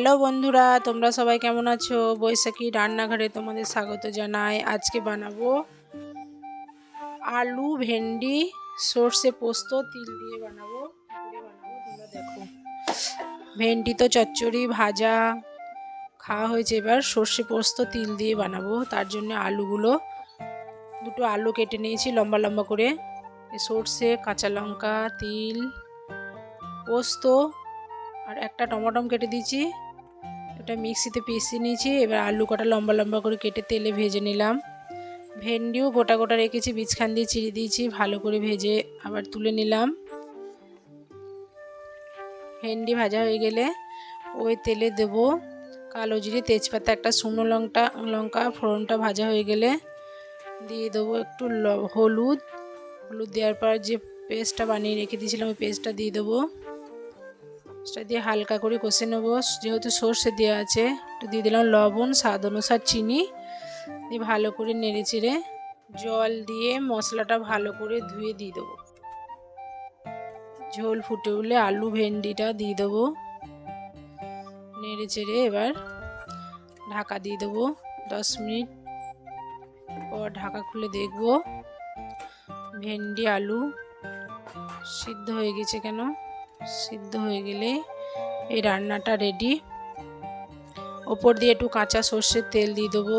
Hello বন্ধুরা, তোমরা সবাই কেমন আছো? বৈশাখী রান্নাঘরে তোমাদের স্বাগত জানাই। আজকে বানাবো আলু ভেন্ডি, সর্ষে পোস্ত, তিল দিয়ে বানাবো। বানাবো দেখো। ভেন্ডি তো চচ্চড়ি, ভাজা, খাওয়া হয়েছে। এবার সর্ষে পোস্ত, তিল দিয়ে বানাবো। তার জন্য আলুগুলো, দুটো আলু কেটে নিয়েছি লম্বা লম্বা করে। সর্ষে, কাঁচা লঙ্কা, তিল, পোস্ত, আর একটা টমাটম কেটে দিয়েছি। এটা মিক্সিতে পিষে নিয়েছি, এবার আলু কটা লম্বা লম্বা করে কেটে তেলে ভেজে নিলাম। ভেন্ডিও গোটা গোটা রেখেছি, বীজখান দিয়ে চিড়ে দিয়েছি, ভালো করে ভেজে আবার তুলে নিলাম। ভেন্ডি ভাজা হয়ে গেলে ওই তেলে দেব কালো জিরে, তেজপাতা, একটা শুকনো লঙ্কা লঙ্কা ফোড়নটা ভাজা হয়ে গেলে দিয়ে দেবো একটু হলুদ। হলুদ দেওয়ার পর যে পেস্টটা বানিয়ে রেখে দিয়েছিলাম, ওই পেস্টটা দিয়ে দেবো। সেটা দিয়ে হালকা করে কষে নেব। যেহেতু সর্ষে দেওয়া আছে, একটু দিয়ে দিলাম লবণ, স্বাদ অনুসার চিনি। দিয়ে ভালো করে নেড়ে চেড়ে জল দিয়ে মশলাটা ভালো করে ধুয়ে দিয়ে দেবো। ঝোল ফুটে উঠলে আলু ভেন্ডিটা দিয়ে দেবো। নেড়ে চেড়ে এবার ঢাকা দিয়ে দেবো। দশ মিনিট পর ঢাকা খুলে দেখব। ভেন্ডি, আলু সিদ্ধ হয়ে গেছে কেন? সিদ্ধ হয়ে গেলে এই রান্নাটা রেডি ওপর দিয়ে একটু কাঁচা সর্ষের তেল দিয়ে দেবো।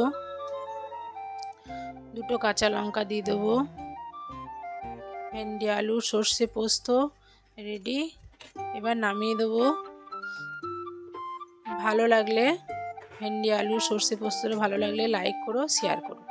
দুটো কাঁচা লঙ্কা দিয়ে দেবো। ভেন্ডি, আলু, সর্ষে পোস্ত রেডি এবার নামিয়ে দেবো। ভালো লাগলে ভেন্ডি, আলু, সর্ষে পোস্তটা ভালো লাগলে লাইক করো শেয়ার করো।